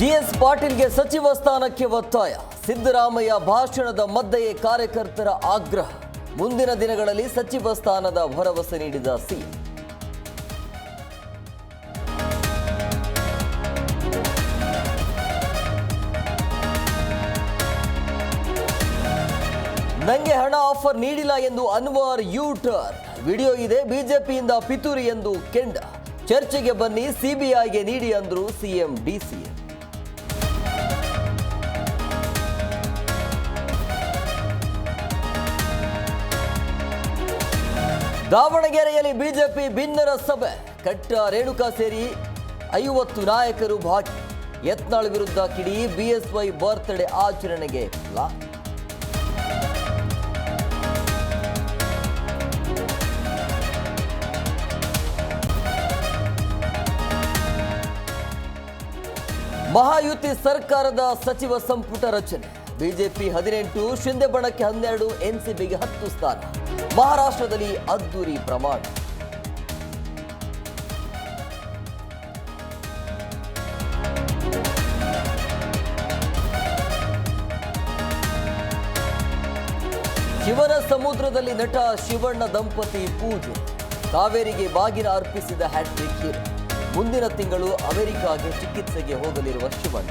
GS ಪಾಟೀಲ್ಗೆ ಸಚಿವ ಸ್ಥಾನಕ್ಕೆ ಒತ್ತಾಯ. ಸಿದ್ದರಾಮಯ್ಯ ಭಾಷಣದ ಮಧ್ಯೆಯೇ ಕಾರ್ಯಕರ್ತರ ಆಗ್ರಹ. ಮುಂದಿನ ದಿನಗಳಲ್ಲಿ ಸಚಿವ ಸ್ಥಾನದ ಭರವಸೆ ನೀಡಿದ ಸಿ ನಂಗೆ ಹಣ ಆಫರ್ ನೀಡಿಲ್ಲ ಎಂದು ಅನ್ವರ್ ಯೂಟರ್ ವಿಡಿಯೋ ಇದೆ ಬಿಜೆಪಿಯಿಂದ ಪಿತೂರಿ ಎಂದು ಕೆಂಡ. ಚರ್ಚೆಗೆ ಬನ್ನಿ, ಸಿಬಿಐಗೆ ನೀಡಿ ಅಂದ್ರು ಸಿಎಂ, ಡಿಸಿಎಂ. ದಾವಣಗೆರೆಯಲ್ಲಿ ಬಿಜೆಪಿ ಭಿನ್ನರ ಸಭೆ. ಕಟ್ಟ ರೇಣುಕಾ ಸೇರಿ ಐವತ್ತು ನಾಯಕರು ಭಾಗಿ. ಯತ್ನಾಳ್ ವಿರುದ್ಧ ಕಿಡಿ ಬಿಎಸ್ವೈ ಬರ್ತ್ಡೇ ಆಚರಣೆಗೆ ಮಹಾಯುತಿ ಸರ್ಕಾರದ ಸಚಿವ ಸಂಪುಟ ರಚನೆ. ಬಿಜೆಪಿ ಹದಿನೆಂಟು ಶಿಂದೆ ಬಣಕ್ಕೆ ಹನ್ನೆರಡು, ಎನ್ಸಿಬಿಗೆ ಹತ್ತು ಸ್ಥಾನ. ಮಹಾರಾಷ್ಟ್ರದಲ್ಲಿ ಅದ್ದೂರಿ ಪ್ರಮಾಣ. ಶಿವನ ಸಮುದ್ರದಲ್ಲಿ ನಟ ಶಿವಣ್ಣ ದಂಪತಿ ಪೂಜೆ. ಕಾವೇರಿಗೆ ಬಾಗಿನ ಅರ್ಪಿಸಿದ ಹ್ಯಾಟ್ರಿಕ್ ಮುಂದಿನ ತಿಂಗಳು ಅಮೆರಿಕಾಗೆ ಚಿಕಿತ್ಸೆಗೆ ಹೋಗಲಿರುವ ಶಿವಣ್ಣ.